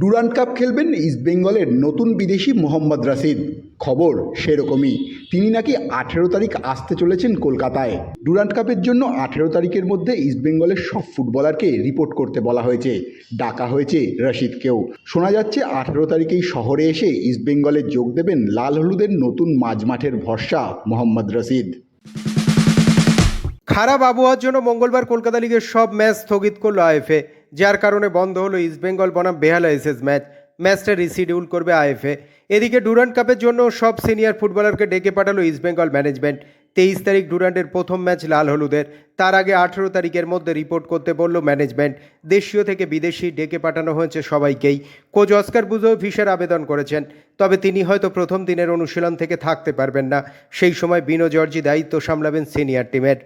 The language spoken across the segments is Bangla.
ডুরান্ড কাপ খেলবেন ইস্টবেঙ্গলের নতুন বিদেশি মোহাম্মদ রাশিদ। খবর সেরকমই। তিনি নাকি আঠেরো তারিখ আসতে চলেছেন কলকাতায়। ডুরান্ড কাপের জন্য আঠেরো তারিখের মধ্যে ইস্টবেঙ্গলের সব ফুটবলারকে রিপোর্ট করতে বলা হয়েছে। ডাকা হয়েছে রশিদকেও। শোনা যাচ্ছে আঠেরো তারিখেই শহরে এসে ইস্টবেঙ্গলে যোগ দেবেন লাল হলুদের নতুন মাঝমাঠের ভরসা মোহাম্মদ রশিদ। খারাপ আবহাওয়ার জন্য মঙ্গলবার কলকাতা লিগের সব ম্যাচ স্থগিত করল আইএফএ। যার কারণে বন্ধ হলো ইস্টবেঙ্গল বনাম বেহালা এসএস ম্যাচ। ম্যাচটা রিশিডিউল করবে আইএফএ। এদিকে ডুরান্ড কাপের জন্য সব সিনিয়র ফুটবলারকে ডেকে পাঠালো ইস্টবেঙ্গল ম্যানেজমেন্ট তেইশ তারিখ ডুরান্ডের প্রথম ম্যাচ লাল হলুদের। তার আগে আঠেরো তারিখের মধ্যে রিপোর্ট করতে বলল ম্যানেজমেন্ট দেশীয় থেকে বিদেশি ডেকে পাঠানো হয়েছে সবাইকেই। কোচ অস্কার বুজো ফিসের আবেদন করেছেন। তবে তিনি হয়তো প্রথম দিনের অনুশীলন থেকে থাকতে পারবেন না। সেই সময় বিনো জর্জি দায়িত্ব সামলাবেন সিনিয়র টিমের।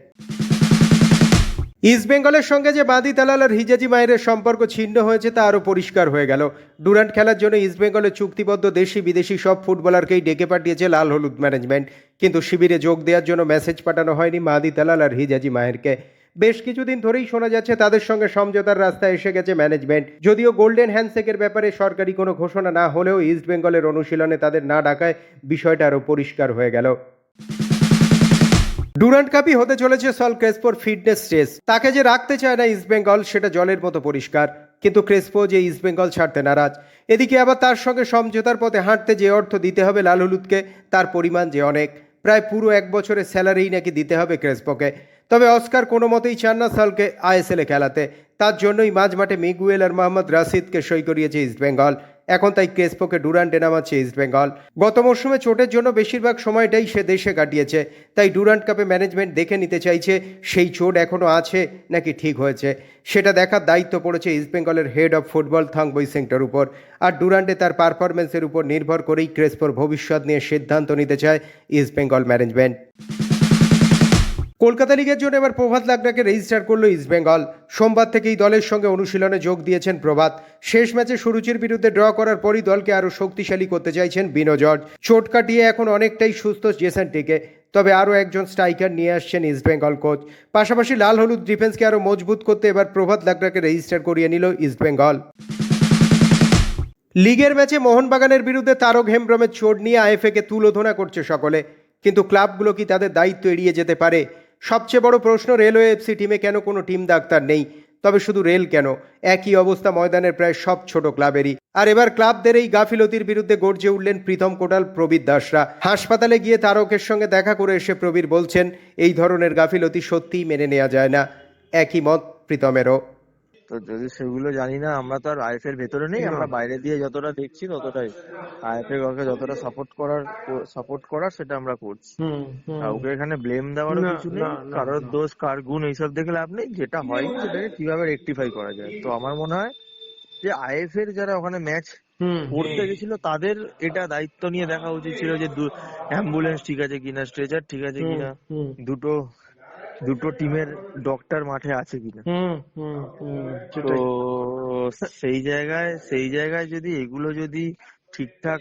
ইস্টবেঙ্গলের সঙ্গে যে বাদি তালাল আর হিজাজি মায়ের সম্পর্ক ছিন্ন হয়েছে, তা আরও পরিষ্কার হয়ে গেল। ডুরান্ট খেলার জন্য ইস্টবেঙ্গলের চুক্তিবদ্ধ দেশি বিদেশি সব ফুটবলারকেই ডেকে পাঠিয়েছে লাল হলুদ ম্যানেজমেন্ট কিন্তু শিবিরে যোগ দেওয়ার জন্য মেসেজ পাঠানো হয়নি মাদি তালাল আর হিজাজি মায়েরকে। বেশ কিছুদিন ধরেই শোনা যাচ্ছে, তাদের সঙ্গে সমঝোতার রাস্তায় এসে গেছে ম্যানেজমেন্ট যদিও গোল্ডেন হ্যান্ডশেকের ব্যাপারে সরকারি কোনো ঘোষণা না হলেও ইস্টবেঙ্গলের অনুশীলনে তাদের না ডাকায় বিষয়টা আরও পরিষ্কার হয়ে গেল। ডুরান্ট কাপই হতে চলেছে সল ক্রেসপোর ফিটনেস টেস্ট তাকে যে রাখতে চায় না ইস্টবেঙ্গল সেটা জলের মতো পরিষ্কার। কিন্তু ক্রেসপো যে ইস্টবেঙ্গল ছাড়তে নারাজ। এদিকে আবার তার সঙ্গে সমঝোতার পথে হাঁটতে যে অর্থ দিতে হবে লাল হলুদকে, তার পরিমাণ যে অনেক। প্রায় পুরো এক বছরের স্যালারিই নাকি দিতে হবে ক্রেসপোকে। তবে অস্কার কোনো মতেই চান না সলকে আইএসএলে খেলাতে। তার জন্যই মাঝ মাঠে মিগুয়েল আর মোহাম্মদ রাশিদকে সই করিয়েছে ইস্টবেঙ্গল এখন তাই ক্রেসপোকে ডুরান্টে নামাচ্ছে ইস্টবেঙ্গল গত মরশুমে চোটের জন্য বেশিরভাগ সময়টাই সে দেশে কাটিয়েছে। তাই ডুরান্ট কাপে ম্যানেজমেন্ট দেখে নিতে চাইছে, সেই চোট এখনও আছে নাকি ঠিক হয়েছে? সেটা দেখার দায়িত্ব পড়েছে ইস্টবেঙ্গলের হেড অফ ফুটবল থাংবই সিংটার উপর। আর ডুরান্টে তার পারফরমেন্সের উপর নির্ভর করেই ক্রেসপোর ভবিষ্যৎ নিয়ে সিদ্ধান্ত নিতে চায় ইস্টবেঙ্গল ম্যানেজমেন্ট। কলকাতা লিগের জন্য এবার প্রভাত লাকড়াকে রেজিস্টার করল ইস্টবেঙ্গল সোমবার থেকেই দলের সঙ্গে অনুশীলনে যোগ দিয়েছেন প্রভাত। শেষ ম্যাচে সুরুচির বিরুদ্ধে ড্র করার পরই দলকে আরও শক্তিশালী করতে চাইছেন বিনো জর্জ। চোট কাটিয়ে এখন অনেকটাই সুস্থ জেসন টিকে, তবে আরও একজন স্ট্রাইকার নিয়ে আসছেন ইস্টবেঙ্গল কোচ পাশাপাশি লাল হলুদ ডিফেন্সকে আরও মজবুত করতে এবার প্রভাত লাকড়াকে রেজিস্টার করিয়ে নিল ইস্টবেঙ্গল লিগের ম্যাচে মোহনবাগানের বিরুদ্ধে তারক হেমব্রমের চোট নিয়ে আইএফএকে তুলোধনা করছে সকলে। কিন্তু ক্লাবগুলো কি তাদের দায়িত্ব এড়িয়ে যেতে পারে? সবচেয়ে বড় প্রশ্ন, রেলওয়ে এফসি টিমে কেন কোনো টিম ডাক্তার নেই? তবে শুধু রেল কেন? একই অবস্থা ময়দানের প্রায় সব ছোট ক্লাবেরই। আর এবার ক্লাবদের এই গাফিলতির বিরুদ্ধে গর্জে উঠলেন প্রীতম কোটাল, প্রবীর দাসরা। হাসপাতালে গিয়ে তারকের সঙ্গে দেখা করে এসে প্রবীর বলছেন, এই ধরনের গাফিলতি সত্যিই মেনে নেওয়া যায় না। একই মত প্রীতমেরও। তো যদি সেগুলো জানি না আমরা তো আর আইএফ এর ভেতরে নেই আমরা বাইরে দিয়ে যতটা দেখছি ততটাই আইএফ এর কাউকে যতটা সাপোর্ট করার সাপোর্ট করার সেটা আমরা করছি। কাউকে এখানে ব্লেম দেওয়ারও না, কিছু নেই কারোর দোষ কার গুণ এইসব দেখে লাভ নেই যেটা হয় সেটাকে কীভাবে রেকটিফাই করা যায়? তো আমার মনে হয় যে আইএফ এর যারা ওখানে ম্যাচ করতে গেছিল তাদের এটা দায়িত্ব নিয়ে দেখা উচিত ছিল যে অ্যাম্বুলেন্স ঠিক আছে কিনা স্ট্রেচার ঠিক আছে কিনা দুটো দুটো টিমের ডক্টর মাঠে আছে কিনা। হুম হুম হুম তো সেই জায়গায় সেই জায়গায় যদি এগুলো যদি ঠিকঠাক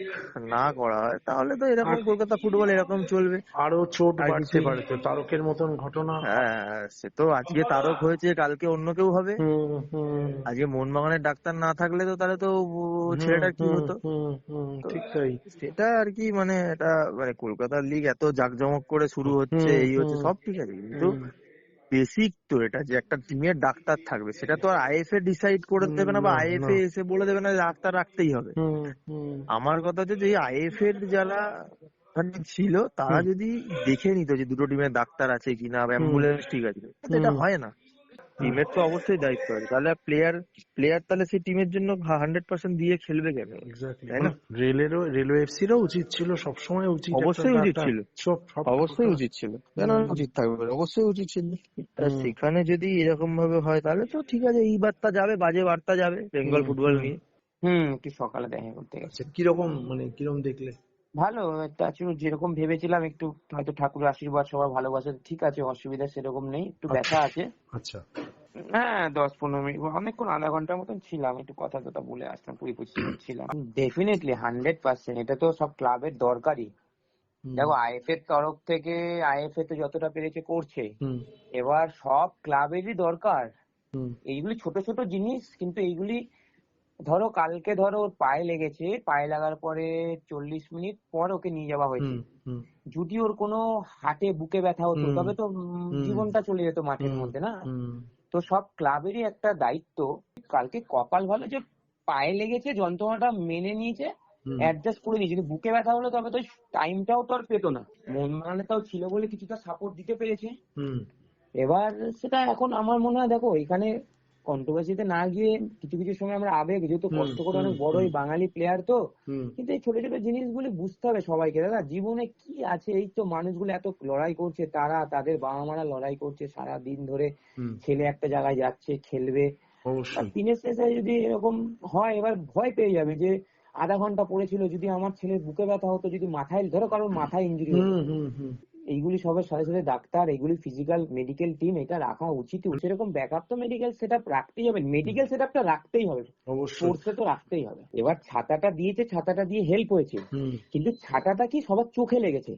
না করা হয় তাহলে তো এরকম কলকাতা ফুটবল এরকম চলবে। আরও চোট বাড়তে পারে তো তারকের মতন ঘটনা। হ্যাঁ সে তো আজকে তারক হয়েছে কালকে অন্য কেউ হবে। আজকে মোহনবাগানের ডাক্তার না থাকলে তো তাহলে তো ও ছেলেটার কি হতো? ঠিক তাই। সেটা আর কি মানে এটা মানে কলকাতার লিগ এত জাঁকজমক করে শুরু হচ্ছে এই হচ্ছে সব ঠিক আছে। কিন্তু বেসিক তো এটা যে একটা টিমের ডাক্তার থাকবে সেটা তো আর আইএফএ ডিসাইড করে দেবে না বা আইএফএ এসে বলে দেবে না যে ডাক্তার রাখতেই হবে। আমার কথা হচ্ছে যে আইএফ এর যারা ওখানে ছিল তারা যদি দেখে নিত যে দুটো টিমের ডাক্তার আছে কিনা বা অ্যাম্বুলেন্স ঠিক আছে এটা। হয় না। টিমের তো অবশ্যই দায়িত্ব আছে। তাহলে প্লেয়ার প্লেয়ার তাহলে সেই টিমের জন্য হান্ড্রেড পার্সেন্ট দিয়ে খেলবে কেন? এক্স্যাক্টলি তাই না? রেলেরও রেলওয়ে এফসিরও উচিত ছিল সবসময় উচিত অবশ্যই উচিত ছিল। সব সব অবশ্যই উচিত ছিল। কেন উচিত থাকবে না? অবশ্যই উচিত ছিল। সেখানে যদি এরকম ভাবে হয় তাহলে তো ঠিক আছে এই বার্তা যাবে বাজে বার্তা যাবে বেঙ্গল ফুটবল নিয়ে। হুম একটু সকালে দেখা করতে গেছে। আচ্ছা কীরকম মানে কীরকম দেখলে? ভালো একটা ছিল যেরকম ভেবেছিলাম একটু হয়তো ঠাকুরের আশীর্বাদ সবার ভালোবাসা ঠিক আছে অসুবিধা সেরকম নেই একটু ব্যথা আছে। আচ্ছা। হ্যাঁ দশ পনেরো মিনিট অনেকক্ষণ আধা ঘণ্টার মতন ছিলাম একটু কথা টথা বলে আসলাম কুড়ি পঁচিশ মিনিট ছিলাম। ডেফিনেটলি হান্ড্রেড পার্সেন্ট এটা তো সব ক্লাবের দরকারই। দেখো আইএফ এর তরফ থেকে আইএফএ তো যতটা পেরেছে করছে। হুম। এবার সব ক্লাবেরই দরকার। হুম। এইগুলি ছোট ছোট জিনিস কিন্তু এইগুলি ধরো কালকে ধরো ওর পায়ে লেগেছে পায়ে লাগার পরে চল্লিশ মিনিট পর ওকে নিয়ে যাওয়া হয়েছে। যদি ওর কোনো হাটে বুকে ব্যথা হতো তবে তো জীবনটা চলে যেত মাঠের মধ্যে না? তো সব ক্লাবেরই একটা দায়িত্ব। কালকে কপাল ভালো যে পায়ে লেগেছে যন্ত্রণাটা মেনে নিয়েছে অ্যাডজাস্ট করে নিয়েছে বুকে ব্যথা হলো তবে তো টাইমটাও তো আর পেতো না। মন মানে তাও ছিল বলে কিছুটা সাপোর্ট দিতে পেরেছে। এবার সেটা এখন আমার মনে হয় দেখো এখানে কন্ট্রোভার্সিতে না গিয়ে কিছু কিছু সময় আমরা আবেগ যেহেতু কষ্ট করে অনেক বড়। এই বাঙালি প্লেয়ার তো কিন্তু এই ছোট ছোট জিনিসগুলি বুঝতে হবে সবাইকে। দাদা জীবনে কি আছে? এই তো মানুষগুলো এত লড়াই করছে তারা তাদের বাবা মারা লড়াই করছে সারা দিন ধরে ছেলে একটা জায়গায় যাচ্ছে খেলবে। দিনের শেষে যদি এরকম হয় এবার ভয় পেয়ে যাবে যে আধা ঘণ্টা পড়েছিল যদি আমার ছেলের বুকে ব্যথা হতো যদি মাথায় ধরো কারোর মাথায় ইঞ্জুরি হতো। হুম হুম হুম। এইগুলি সবার সাথে সাথে ডাক্তার এগুলি ফিজিক্যাল মেডিকেল টিম এটা রাখা উচিত। সেরকম ব্যাকআপ তো মেডিকেল সেটআপ রাখতেই হবে। মেডিকেল সেটআপটা রাখতেই হবে। অবশ্যই। তো রাখতেই হবে। এবার ছাতাটা দিয়েছে ছাতাটা দিয়ে হেল্প হয়েছে। কিন্তু ছাতাটা কি সবার চোখে লেগেছে?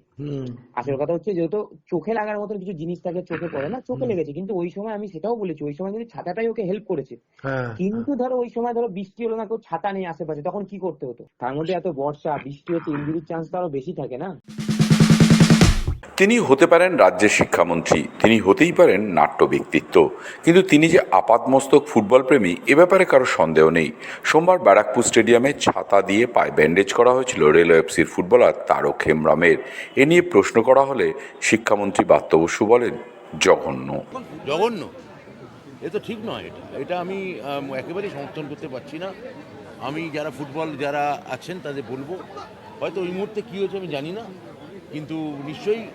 আসল কথা হচ্ছে যেহেতু চোখে লাগার মতন কিছু জিনিস থাকে চোখে পড়ে না চোখে লেগেছে। কিন্তু ওই সময় আমি সেটাও বলেছি ওই সময় কিন্তু ছাতাটাই ওকে হেল্প করেছে। হ্যাঁ কিন্তু ধরো ওই সময় ধরো বৃষ্টি হলো না কেউ ছাতা নেই আশেপাশে তখন কি করতে হতো? তার মধ্যে এত বর্ষা বৃষ্টি হচ্ছে ইঞ্জুরির চান্স তো আরও বেশি থাকে না? তিনি হতে পারেন রাজ্যের শিক্ষামন্ত্রী, তিনি হতেই পারেন নাট্য ব্যক্তিত্ব। কিন্তু তিনি যে আপাতমস্তক ফুটবল প্রেমী, এ ব্যাপারে কারও সন্দেহ নেই। সোমবার ব্যারাকপুর স্টেডিয়ামে ছাতা দিয়ে পায়ে ব্যান্ডেজ করা হয়েছিল রেলওয়ে এফসির ফুটবলার তারক হেমরামের। এ নিয়ে প্রশ্ন করা হলে শিক্ষামন্ত্রী বাত্য বসু বলেন, জঘন্য। জঘন্য? এ তো ঠিক নয় এটা। এটা আমি, একেবারেই সমর্থন করতে পারছি না। আমি যারা ফুটবল যারা আছেন তাদের বলব। হয়তো ওই মুহূর্তে কী হয়েছে আমি জানি না। কিন্তু নিশ্চয়ই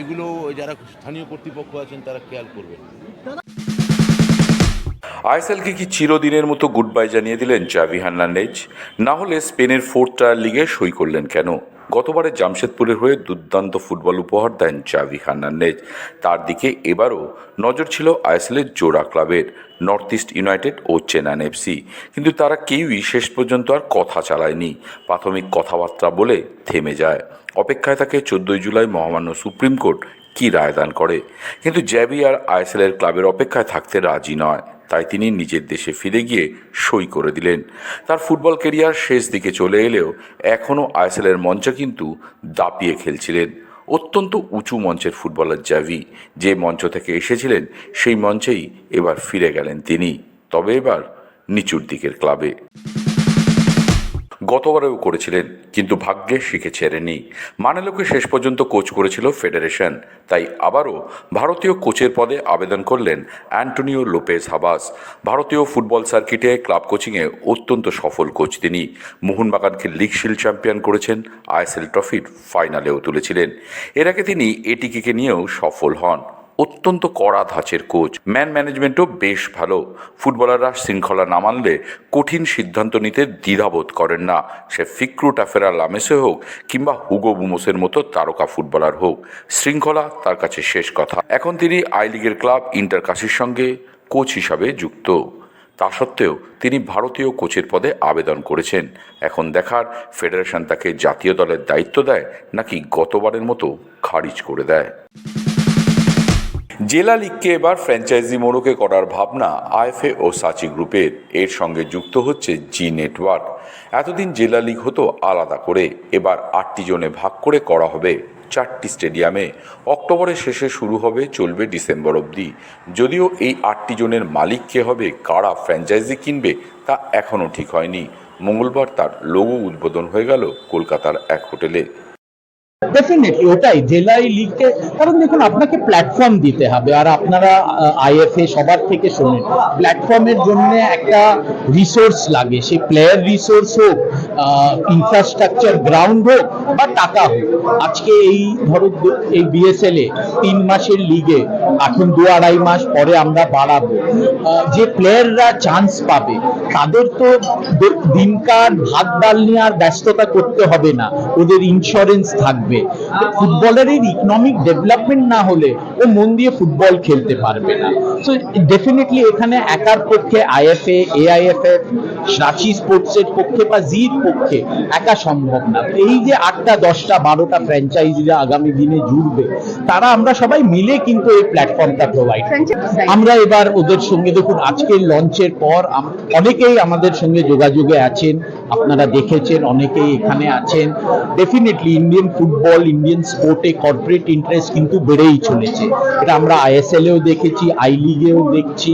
এগুলো যারা স্থানীয় কর্তৃপক্ষ আছেন তারা খেয়াল করবেন। আইএসএলকে কি চিরদিনের মতো গুড বাই জানিয়ে দিলেন জাভি হার্নান্ডেজ না হলে স্পেনের ফোর্থ টায়ার লিগে সই করলেন কেন? গতবারে জামশেদপুরের হয়ে দুর্দান্ত ফুটবল উপহার দেন জাভি হার্নান্ডেজ তার দিকে এবারও নজর ছিল আইএসএলের জোড়া ক্লাবের, নর্থ ইস্ট ইউনাইটেড ও চেন্নাইন এফসি কিন্তু তারা কেউই শেষ পর্যন্ত আর কথা চালায়নি। প্রাথমিক কথাবার্তা বলে থেমে যায়। অপেক্ষায় থাকে চোদ্দই জুলাই মহামান্য সুপ্রিম কোর্ট কি রায়দান করে। কিন্তু জ্যাবি আর আইএসএলের ক্লাবের অপেক্ষায় থাকতে রাজি নয়। তাই তিনি নিজের দেশে ফিরে গিয়ে সই করে দিলেন। তার ফুটবল কেরিয়ার শেষ দিকে চলে এলেও এখনও আইএসএলের মঞ্চে কিন্তু দাপিয়ে খেলছিলেন। অত্যন্ত উঁচু মঞ্চের ফুটবলার জাভি যে মঞ্চ থেকে এসেছিলেন, সেই মঞ্চেই এবার ফিরে গেলেন তিনি। তবে এবার নিচুর দিকের ক্লাবে। গতবারেও করেছিলেন, কিন্তু ভাগ্যে শিখে ছেড়েনি। মানেলোকে শেষ পর্যন্ত কোচ করেছিল ফেডারেশন, তাই আবারও ভারতীয় কোচের পদে আবেদন করলেন অ্যান্টনিও লোপেজ হাবাস। ভারতীয় ফুটবল সার্কিটে ক্লাব কোচিংয়ে অত্যন্ত সফল কোচ তিনি। মোহনবাগানকে লিগ শিল্ড চ্যাম্পিয়ন করেছেন, আইএসএল ট্রফির ফাইনালেও তুলেছিলেন। এর আগে তিনি এটিকে নিয়েও সফল হন। অত্যন্ত কড়া ধাঁচের কোচ। ম্যান ম্যানেজমেন্টও বেশ ভালো। ফুটবলাররা শৃঙ্খলা না মানলে কঠিন সিদ্ধান্ত নিতে দ্বিধাবোধ করেন না। সে ফিক্রু টাফেরা লামেসে হোক কিংবা হুগো বুমোসের মতো তারকা ফুটবলার হোক, শৃঙ্খলা তার কাছে শেষ কথা। এখন তিনি আই লিগের ক্লাব ইন্টার কাশির সঙ্গে কোচ হিসাবে যুক্ত। তা সত্ত্বেও তিনি ভারতীয় কোচের পদে আবেদন করেছেন। এখন দেখার ফেডারেশন তাকে জাতীয় দলের দায়িত্ব দেয় নাকি গতবারের মতো খারিজ করে দেয়। জেলা লিগকে এবার ফ্র্যাঞ্চাইজি মোড়কে করার ভাবনা আইএফএ ও সাচি গ্রুপের। এর সঙ্গে যুক্ত হচ্ছে জি নেটওয়ার্ক। এতদিন জেলা লিগ হতো আলাদা করে। এবার আটটি জনে ভাগ করে করা হবে চারটি স্টেডিয়ামে। অক্টোবরের শেষে শুরু হবে, চলবে ডিসেম্বর অবধি। যদিও এই আটটি জনের মালিক কে হবে, কারা ফ্র্যাঞ্চাইজি কিনবে, তা এখনও ঠিক হয়নি। মঙ্গলবার তার লোগো উদ্বোধন হয়ে গেল কলকাতার এক হোটেলে। ডেফিনেটলি ওটাই। জেলায় লিগকে কারণ দেখুন, আপনাকে প্ল্যাটফর্ম দিতে হবে, আর আপনারা আইএফএ সবার থেকে শোনেন। প্ল্যাটফর্মের জন্য একটা রিসোর্স লাগে, সে প্লেয়ার রিসোর্স হোক ইনফ্রাস্ট্রাকচার গ্রাউন্ড হোক, বা টাকা হোক। আজকে এই ধরো এই বিএসএল এ তিন মাসের লিগে এখন দু আড়াই মাস পরে আমরা বাড়াবো। যে প্লেয়াররা চান্স পাবে, তাদের তো দিনকার ভাত ডাল নিয়ে আর ব্যস্ততা করতে হবে না। ওদের ইন্স্যুরেন্স থাকবে। থাকবে। ফুটবলারের ইকোনমিক ডেভেলপমেন্ট না হলে ও মন দিয়ে ফুটবল খেলতে পারবে না। সো ডেফিনেটলি এখানে একার পক্ষে আইএফএ এআইএফএফ রাঁচি স্পোর্টসের পক্ষে বা জির পক্ষে একা সম্ভব না। এই যে আটটা দশটা বারোটা ফ্র্যাঞ্চাইজিরা আগামী দিনে জুড়বে তারা আমরা সবাই মিলে কিন্তু এই প্ল্যাটফর্মটা প্রোভাইড আমরা এবার ওদের সঙ্গে দেখুন আজকের লঞ্চের পর অনেকেই আমাদের সঙ্গে যোগাযোগে আছেন। আপনারা দেখেছেন, অনেকেই এখানে আছেন। ডেফিনেটলি ইন্ডিয়ান ফুটবল ইন্ডিয়ান স্পোর্টে কর্পোরেট ইন্টারেস্ট কিন্তু বেড়েই চলেছে। এটা আমরা আইএসএল এও দেখেছি আই লিগেও দেখছি।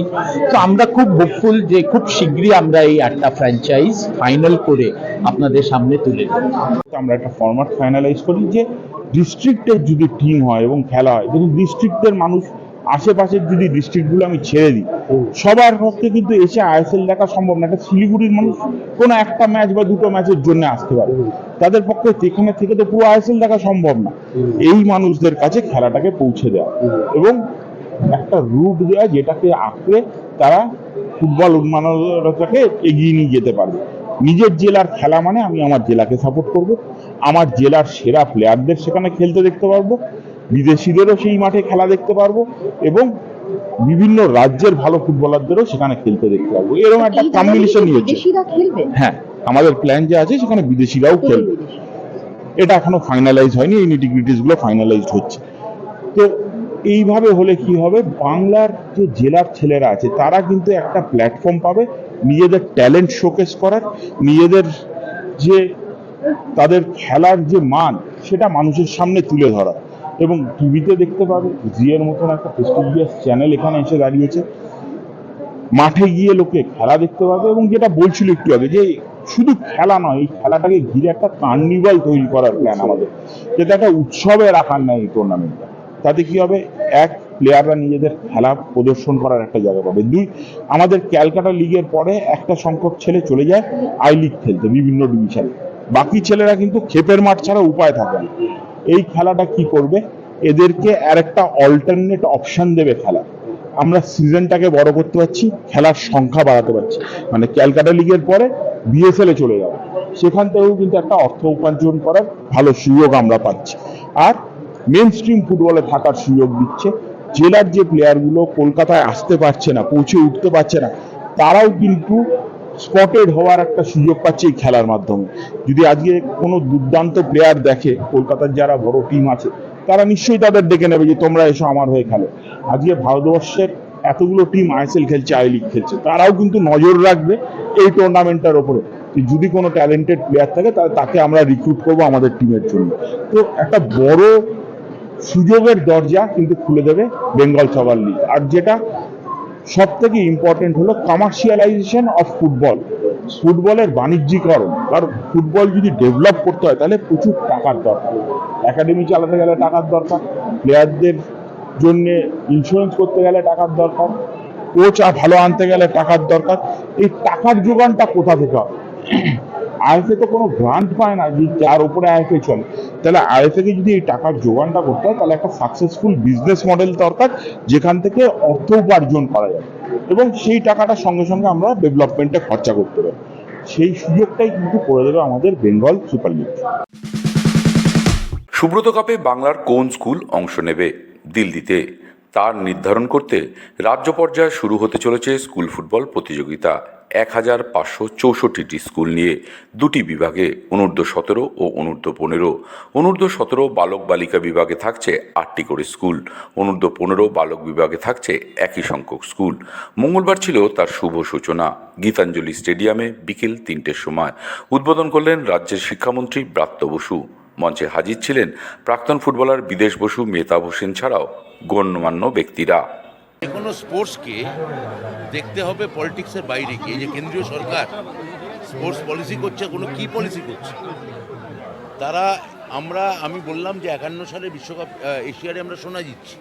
তো আমরা খুব হোপফুল যে খুব শীঘ্রই আমরা এই আটটা ফ্র্যাঞ্চাইজ ফাইনাল করে আপনাদের সামনে তুলে দেবো আমরা একটা ফরম্যাট ফাইনালাইজ করি যে ডিস্ট্রিক্টের যদি টিম হয় এবং খেলা হয় দেখুন ডিস্ট্রিক্টের মানুষ আশেপাশের যদি ডিস্ট্রিক্টগুলো আমি ছেড়ে দিই সবার পক্ষে কিন্তু এসে আইএসএল দেখা সম্ভব না। একটা শিলিগুড়ির মানুষ কোনো একটা ম্যাচ বা দুটো ম্যাচের জন্য আসতে পারে। তাদের পক্ষে সেখানে থেকে তো পুরো আইএসএল দেখা সম্ভব না। এই মানুষদের কাছে খেলাটাকে পৌঁছে দেওয়া। এবং একটা রুট দেওয়া যেটাকে আঁকড়ে তারা ফুটবল উন্মানতাকে এগিয়ে নিয়ে যেতে পারবে। নিজের জেলার খেলা মানে আমি আমার জেলাকে সাপোর্ট করব। আমার জেলার সেরা প্লেয়ারদের সেখানে খেলতে দেখতে পারব। বিদেশিদেরও সেই মাঠে খেলা দেখতে পারব এবং বিভিন্ন রাজ্যের ভালো ফুটবলারদেরও সেখানে খেলতে দেখতে পারব। এরকম একটা কম্বিনেশন খেলবে? হ্যাঁ আমাদের প্ল্যান যে আছে সেখানে বিদেশিরাও খেলবে। এটা এখনও ফাইনালাইজ হয়নি এই নিটিগ্রিটিসগুলো ফাইনালাইজড হচ্ছে। তো এইভাবে হলে কি হবে? বাংলার যে জেলার ছেলেরা আছে তারা কিন্তু একটা প্ল্যাটফর্ম পাবে নিজেদের ট্যালেন্ট শোকেস করার নিজেদের যে তাদের খেলার যে মান সেটা মানুষের সামনে তুলে ধরা এবং টিভিতে দেখতে পাবে জিয়ের মতন একটা প্রেস্টিজিয়াস চ্যানেল এখানে এসে দাঁড়িয়েছে। মাঠে গিয়ে লোকে খেলা দেখতে পাবে এবং যেটা বলছিল একটু আগে যে শুধু খেলা নয়, এই খেলাটাকে ঘিরে একটা কার্নিভাল তৈরি করার প্ল্যান আমাদের। যেটা একটা উৎসবে রাখার নেয় এই টুর্নামেন্টটা তাতে কি হবে? এক প্লেয়াররা নিজেদের খেলা প্রদর্শন করার একটা জায়গা পাবে। দুই, আমাদের ক্যালকাটা লিগের পরে একটা সংখ্যক ছেলে চলে যায় আই লিগ খেলতে বিভিন্ন ডিভিশনে বাকি ছেলেরা কিন্তু ক্ষেপের মাঠ ছাড়া উপায় থাকে না। এই খেলাটা কি করবে? এদেরকে আর একটা অল্টারনেট অপশন দেবে খেলা। আমরা সিজনটাকে বড় করতে পারছি, খেলার সংখ্যা বাড়াতে পারছি। মানে ক্যালকাটা লিগের পরে বিএসএল এ চলে যাওয়া। সেখান থেকেও কিন্তু একটা অর্থ উপার্জন করার ভালো সুযোগ আমরা পাচ্ছি। আর মেন স্ট্রিম ফুটবলে থাকার সুযোগ দিচ্ছে। জেলার যে প্লেয়ারগুলো কলকাতায় আসতে পারছে না, পৌঁছে উঠতে পারছে না, তারাও কিন্তু স্পটেড হওয়ার একটা সুযোগ পাচ্ছে এই খেলার মাধ্যমে। যদি আজকে কোনো দুর্দান্ত প্লেয়ার দেখে, কলকাতার যারা বড় টিম আছে, তারা নিশ্চয়ই তাদের ডেকে নেবে যে তোমরা এসো আমার হয়ে খেলো। আজকে ভারতবর্ষের এতগুলো টিম আইএসএল খেলছে আই লিগ খেলছে, তারাও কিন্তু নজর রাখবে এই টুর্নামেন্টটার ওপরে। যদি কোনো ট্যালেন্টেড প্লেয়ার থাকে, তাহলে তাকে আমরা রিক্রুট করব আমাদের টিমের জন্য। তো একটা বড় সুযোগের দরজা কিন্তু খুলে দেবে বেঙ্গল সবার লিগ আর যেটা সব থেকে ইম্পর্টেন্ট হলো কমার্শিয়ালাইজেশন অফ ফুটবল ফুটবলের বাণিজ্যিকরণ। কারণ ফুটবল যদি ডেভেলপ করতে হয়, তাহলে প্রচুর টাকার দরকার। একাডেমি চালাতে গেলে টাকার দরকার। প্লেয়ারদের জন্য ইন্স্যুরেন্স করতে গেলে টাকার দরকার। কোচ আর ভালো আনতে গেলে টাকার দরকার। এই টাকার যোগানটা কোথা থেকে হবে? আইএফএ তো কোনো গ্রান্ট পায় না যে যার উপরে আইএফএ চলে। তাহলে আইএফএ কে যদি এই টাকার যোগানটা করতে হয়, তাহলে একটা সাকসেসফুল বিজনেস মডেল দরকার, যেখান থেকে অর্থ উপার্জন করা যায়। এবং সেই টাকাটা সঙ্গে সঙ্গে আমরা ডেভেলপমেন্টে খরচা করতে পারি। সেই সুযোগটাই কিন্তু করে দেবে আমাদের বেঙ্গল সুপার লিগ সুব্রত কাপে বাংলার কোন স্কুল অংশ নেবে দিল্লিতে? তার নির্ধারণ করতে রাজ্য পর্যায়ে শুরু হতে চলেছে স্কুল ফুটবল প্রতিযোগিতা। এক হাজার পাঁচশো চৌষট্টিটি স্কুল নিয়ে দুটি বিভাগে অনূর্ধ্ব সতেরো ও অনূর্ধ্ব পনেরো। অনূর্ধ্ব সতেরো বালক বালিকা বিভাগে থাকছে আটটি করে স্কুল। অনূর্ধ্ব পনেরো বালক বিভাগে থাকছে একই সংখ্যক স্কুল। মঙ্গলবার ছিল তার শুভ সূচনা। গীতাঞ্জলি স্টেডিয়ামে বিকেল তিনটের সময় উদ্বোধন করলেন রাজ্যের শিক্ষামন্ত্রী ব্রাত্য বসু। মঞ্চে হাজির ছিলেন প্রাক্তন ফুটবলার বিদেশ বসু মেহতাব হোসেন ছাড়াও গণ্যমান্য ব্যক্তিরা। যে কোনো স্পোর্টসকে দেখতে হবে পলিটিক্সের বাইরে গিয়ে যে কেন্দ্রীয় সরকার স্পোর্টস পলিসি করছে কোনো কি পলিসি করছে? তারা, আমরা, আমি বললাম যে একান্ন সালে বিশ্বকাপ এশিয়ারে আমরা সোনা জিতছি।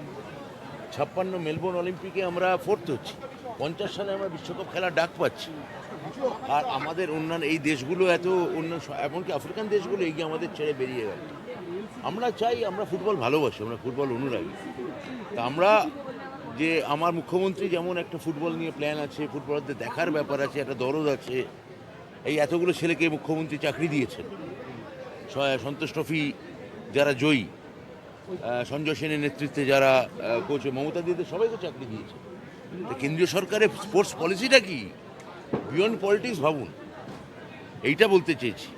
ছাপ্পান্ন মেলবোর্ন অলিম্পিকে আমরা ফোর্থ হচ্ছি। পঞ্চাশ সালে আমরা বিশ্বকাপ খেলার ডাক পাচ্ছি। আর আমাদের অন্যান্য, এই দেশগুলো এত অন্য এমনকি আফ্রিকান দেশগুলো এগিয়ে আমাদের ছেড়ে বেরিয়ে গেল। আমরা চাই আমরা ফুটবল ভালোবাসি, আমরা ফুটবল অনুরাগী। তা আমরা যে আমার মুখ্যমন্ত্রী যেমন একটা ফুটবল নিয়ে প্ল্যান আছে, ফুটবলারদের দেখার ব্যাপার আছে, একটা দরদ আছে, এই এতগুলো ছেলেকে মুখ্যমন্ত্রী চাকরি দিয়েছেন। সন্তোষ ট্রফি যারা জয়ী সঞ্জয় সেনের নেতৃত্বে যারা কোচ মমতা দিদি সবাই তো চাকরি দিয়েছে। কেন্দ্রীয় সরকারের স্পোর্টস পলিসিটা কি? বিয়ন্ড পলিটিক্স ভাবুন। এইটা বলতে চেয়েছি।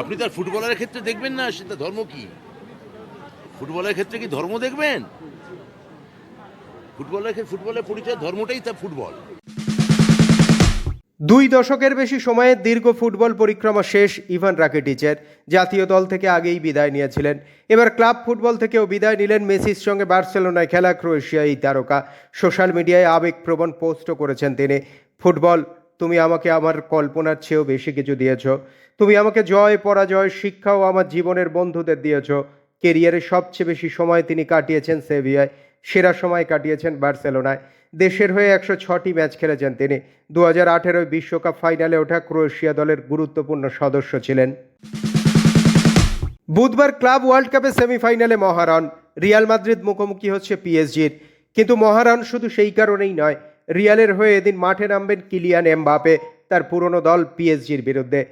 আপনি তার ফুটবলারের ক্ষেত্রে দেখবেন না সেটা ধর্ম কি? ফুটবলের ক্ষেত্রে কি ধর্ম দেখবেন? ফুটবলের ফুটবলের পরিচয়, ধর্মটাই তার ফুটবল। দুই দশকের বেশি সময়ের দীর্ঘ ফুটবল পরিক্রমা শেষ ইভান রাকিটিচের। জাতীয় দল থেকে আগেই বিদায় নিয়েছিলেন। এবার ক্লাব ফুটবল থেকেও বিদায় নিলেন মেসির সঙ্গে বার্সেলোনায় খেলা ক্রোয়েশিয়া এই তারকা। সোশ্যাল মিডিয়ায় আবেগপ্রবণ পোস্টও করেছেন তিনি। ফুটবল, তুমি আমাকে আমার কল্পনার চেয়েও বেশি কিছু দিয়েছ। তুমি আমাকে জয়, পরাজয় শিক্ষাও আমার জীবনের বন্ধুদের দিয়েছ। কেরিয়ারে সবচেয়ে বেশি সময় তিনি কাটিয়েছেন সেভিয়ায়। সেরা সময় কাটিয়েছেন বার্সেলোনায়। দেশের হয়ে একশো ছটি ম্যাচ খেলেছেন তিনি। দু হাজার আঠেরোয় বিশ্বকাপ ফাইনালে ওঠা ক্রোয়েশিয়া দলের গুরুত্বপূর্ণ সদস্য ছিলেন। বুধবার ক্লাব ওয়ার্ল্ড কাপের সেমিফাইনালে মহারণ। রিয়াল মাদ্রিদ মুখোমুখি হচ্ছে পিএসজির। কিন্তু মহারণ শুধু সেই কারণেই নয়, রিয়ালের হয়ে এদিন মাঠে নামবেন কিলিয়ান এমবাপে, তার পুরনো দল পিএসজির বিরুদ্ধে।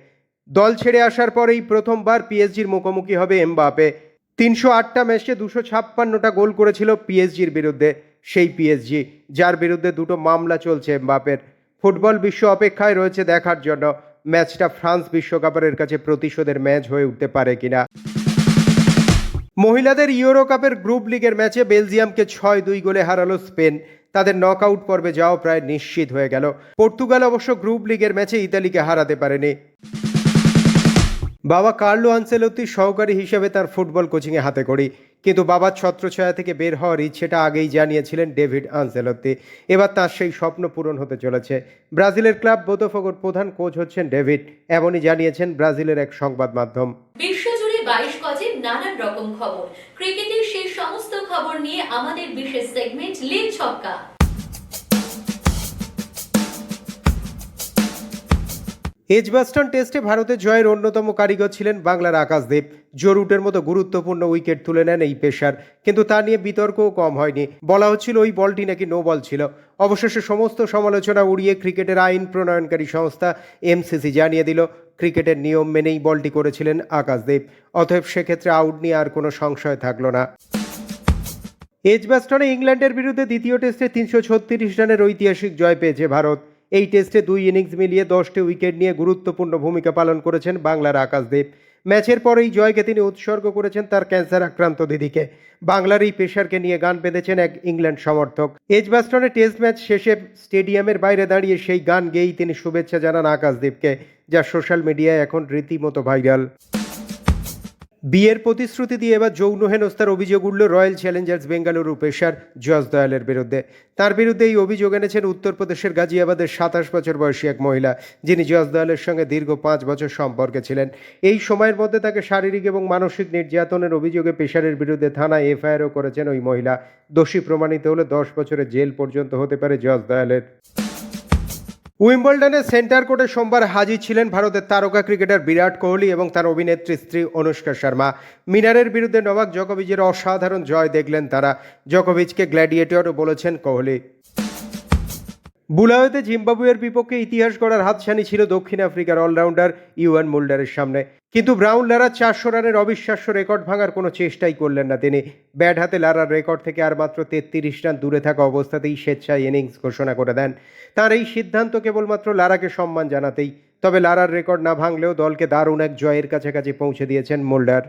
দল ছেড়ে আসার পরেই প্রথমবার পিএসজির মুখোমুখি হবে এমবাপে। তিনশো আটটা ম্যাচে দুশো ছাপ্পান্নটা গোল করেছিল পিএসজির বিরুদ্ধে, সেই পিএসজি, যার বিরুদ্ধে দুটো মামলা চলছে এমবাপের। ফুটবল বিশ্ব অপেক্ষায় রয়েছে দেখার জন্য। ম্যাচটা ফ্রান্স বিশ্বকাপের কাছে প্রতিশোধের ম্যাচ হয়ে উঠতে পারে কিনা। মহিলাদের ইউরো কাপের গ্রুপ লিগের ম্যাচে বেলজিয়ামকে ছয় দুই গোলে হারালো স্পেন। তাদের নকআউট পর্বে যাওয়া প্রায় নিশ্চিত হয়ে গেল। পর্তুগাল অবশ্য গ্রুপ লিগের ম্যাচে ইতালিকে হারাতে পারেনি। বাবা কার্লো আনসেলত্তির সহকারী হিসেবে তার ফুটবল কোচিংয়ে হাতে করি। কিন্তু বাবার ছত্রছায়া থেকে বের হওয়ার ইচ্ছেটা আগেই জানিয়েছিলেন ডেভিড আনসেলত্তি। এবার তার সেই স্বপ্ন পূরণ হতে চলেছে। ব্রাজিলের ক্লাব বোতোফোগোর প্রধান কোচ হচ্ছেন ডেভিড। এমনই জানিয়েছেন ব্রাজিলের এক সংবাদ মাধ্যম। বিশ্বজুড়ে বাইশ নানান রকম খবর। ক্রিকেটের সেই সমস্ত খবর নিয়ে আমাদের বিশেষ সেগমেন্ট লিগ ছক্কা। এজবাস্টন টেস্টে ভারতের জয়ের অন্যতম কারিগর ছিলেন বাংলার আকাশদীপ জরুটের মতো গুরুত্বপূর্ণ উইকেট তুলে নেন এই পেশার কিন্তু তা নিয়ে বিতর্কও কম হয়নি। বলা হচ্ছিল ওই বলটি নাকি নো বল ছিল। অবশেষে সমস্ত সমালোচনা উড়িয়ে ক্রিকেটের আইন প্রণয়নকারী সংস্থা এমসিসি জানিয়ে দিল, ক্রিকেটের নিয়ম মেনেই বলটি করেছিলেন আকাশদেব অতএব সেক্ষেত্রে আউট নিয়ে আর কোনো সংশয় থাকল না। এজবাস্টনে ইংল্যান্ডের বিরুদ্ধে দ্বিতীয় টেস্টে তিনশো ছত্রিশ রানের ঐতিহাসিক জয় পেয়েছে ভারত। এই টেস্টে দুই ইনিংস মিলিয়ে দশটি উইকেট নিয়ে গুরুত্বপূর্ণ ভূমিকা পালন করেছেন বাংলার আকাশদীপ ম্যাচের পরেই জয়কে তিনি উৎসর্গ করেছেন তার ক্যান্সার আক্রান্ত দিদিকে। বাংলার এই পেশারকে নিয়ে গান বেঁধেছেন এক ইংল্যান্ড সমর্থক। এজবাস্টনে টেস্ট ম্যাচ শেষে স্টেডিয়ামের বাইরে দাঁড়িয়ে সেই গান গেয়েই তিনি শুভেচ্ছা জানান আকাশদীপকে যা সোশ্যাল মিডিয়ায় এখন রীতিমতো ভাইরাল। বিয়ের প্রতিশ্রুতি দিয়ে এবার যৌন হেনস্থার অভিযোগ উঠল রয়্যাল চ্যালেঞ্জার্স বেঙ্গালুরু পেশার জস দয়ালের বিরুদ্ধে। তার বিরুদ্ধে এই অভিযোগ এনেছেন উত্তরপ্রদেশের গাজিয়াবাদের সাতাশ বছর বয়সী এক মহিলা, যিনি জস দয়ালের সঙ্গে দীর্ঘ পাঁচ বছর সম্পর্কে ছিলেন। এই সময়ের মধ্যে তাকে শারীরিক এবং মানসিক নির্যাতনের অভিযোগে পেশারের বিরুদ্ধে থানায় এফআইআরও করেছেন ওই মহিলা। দোষী প্রমাণিত হলে দশ বছরের জেল পর্যন্ত হতে পারে জস দয়ালের। উইম্বলডনের সেন্টার কোর্টে সোমবার হাজির ছিলেন ভারতের তারকা ক্রিকেটার বিরাট কোহলি এবং তার অভিনেত্রী স্ত্রী অনুষ্কা শর্মা। মিনারের বিরুদ্ধে নবাক জকোভিচের অসাধারণ জয় দেখলেন তারা। জকোভিচকে গ্ল্যাডিয়েটরও বলেছেন কোহলি। বুলাওয়েতে জিম্বাবুয়ের বিপক্ষে ইতিহাস গড়ার হাতছানি ছিল দক্ষিণ আফ্রিকার অলরাউন্ডার ইউয়ান মুল্ডারের সামনে। কিন্তু ব্রাউন লারা চারশো রানের অবিশ্বাস্য রেকর্ড ভাঙার কোনো চেষ্টাই করলেন না তিনি। ব্যাট হাতে লারার রেকর্ড থেকে আর মাত্র তেত্রিশ রান দূরে থাকা অবস্থাতেই স্বেচ্ছায় ইনিংস ঘোষণা করে দেন। তার এই সিদ্ধান্ত কেবলমাত্র লারাকে সম্মান জানাতেই, তবে লারার রেকর্ড না ভাঙলেও দলকে দারুণ এক জয়ের কাছাকাছি পৌঁছে দিয়েছেন মোল্ডার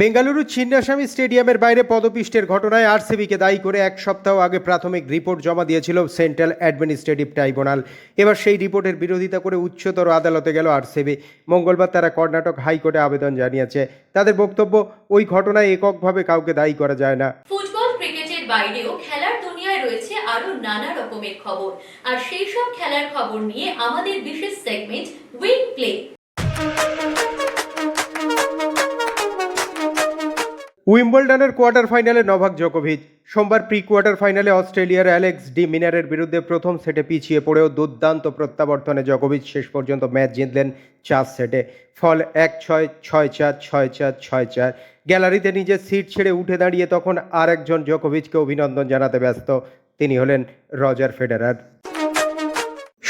বেঙ্গালুরু চিন্নাস্বামী স্টেডিয়ামের বাইরে পদপিষ্টের ঘটনায় আরসিবিকে দায়ী করে এক সপ্তাহ আগে প্রাথমিক রিপোর্ট জমা দিয়েছিল সেন্ট্রাল অ্যাডমিনিস্ট্রেটিভ ট্রাইব্যুনাল। এবার সেই রিপোর্টের বিরোধিতা করে উচ্চতর আদালতে গেল আরসিবি। মঙ্গলবার তারা কর্ণাটক হাইকোর্টে আবেদন জানিয়েছে। তাদের বক্তব্য, ওই ঘটনায় এককভাবে কাউকে দায়ী করা যায় না। ফুটবল, ক্রিকেটের বাইরেও খেলার দুনিয়ায় রয়েছে নানা রকমের খবর। আর সেই সব খেলার খবর নিয়ে আমাদের বিশেষ সেগমেন্ট উইং প্লে উইম্বলডনের কোয়ার্টার ফাইনালে নভাক জোকোভিচ। সোমবার প্রি কোয়ার্টার ফাইনালে অস্ট্রেলিয়ার অ্যালেক্স ডি মিনারের বিরুদ্ধে প্রথম সেটে পিছিয়ে পড়েও দুর্দান্ত প্রত্যাবর্তনে জোকোভিচ শেষ পর্যন্ত ম্যাচ জিতলেন চার সেটে। ফল এক ছয় ছয় চার ছয় চার ছয় চার। গ্যালারিতে নিজের সিট ছেড়ে উঠে দাঁড়িয়ে তখন আরেকজন জোকোভিচকে অভিনন্দন জানাতে ব্যস্ত তিনি হলেন রজার ফেডারার।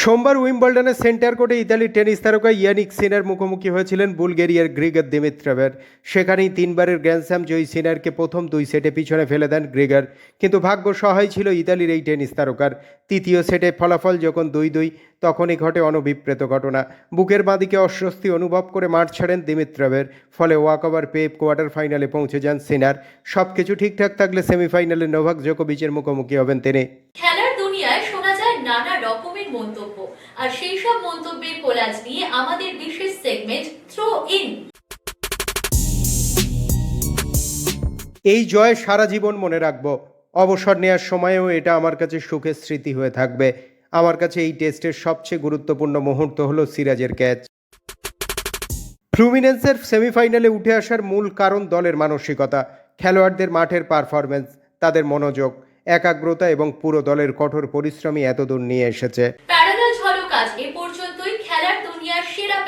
সোমবার উইম্বলডনের সেন্টার কোর্টে ইতালির টেনিস তারকা ইয়ানিক সিনার মুখোমুখি হয়েছিলেন বুলগেরিয়ার গ্রিগার দিমিত্রভের। সেখানেই তিনবারের গ্র্যান্ডস্যাম জয়ী সিনারকে প্রথম দুই সেটে পিছনে ফেলে দেন গ্রিগার। কিন্তু ভাগ্য সহায় ছিল ইতালির এই টেনিস তারকার। তৃতীয় সেটে ফলাফল যখন দুই দুই, তখনই ঘটে অনভিপ্রেত ঘটনা। বুকের বাঁদিকে অস্বস্তি অনুভব করে মাঠ ছাড়েন দিমিত্রভের, ফলে ওয়াকওভার পেয়ে কোয়ার্টার ফাইনালে পৌঁছে যান সিনার। সব কিছু ঠিকঠাক থাকলে সেমিফাইনালে নোভাক জোকোভিচের মুখোমুখি হবেন তিনি। খেলার দুনিয়ায় শোনা যায় নানা রকমের মন্তব্য। আর সেই সব মন্তব্যের কোলাজ নিয়ে আমাদের বিশেষ সেগমেন্ট থ্রো ইন এই জয় সারা জীবন মনে রাখব। অবসর নেওয়ার সময়েও এটা আমার কাছে সুখের স্মৃতি হয়ে থাকবে। আমার কাছে এই টেস্টের সবচেয়ে গুরুত্বপূর্ণ মুহূর্ত হলো সিরাজের ক্যাচ ফ্লুমিনেন্সের সেমিফাইনালে উঠে আসার মূল কারণ দলের মানসিকতা খেলোয়াড়দের মাঠের পারফরমেন্স তাদের মনোযোগ একাগ্রতা এবং পুরো দলের কঠোর পরিশ্রমই এতদূর নিয়ে এসেছে প্যারালাল ঝলক আজ এ পর্যন্তই খেলার দুনিয়ার সেরা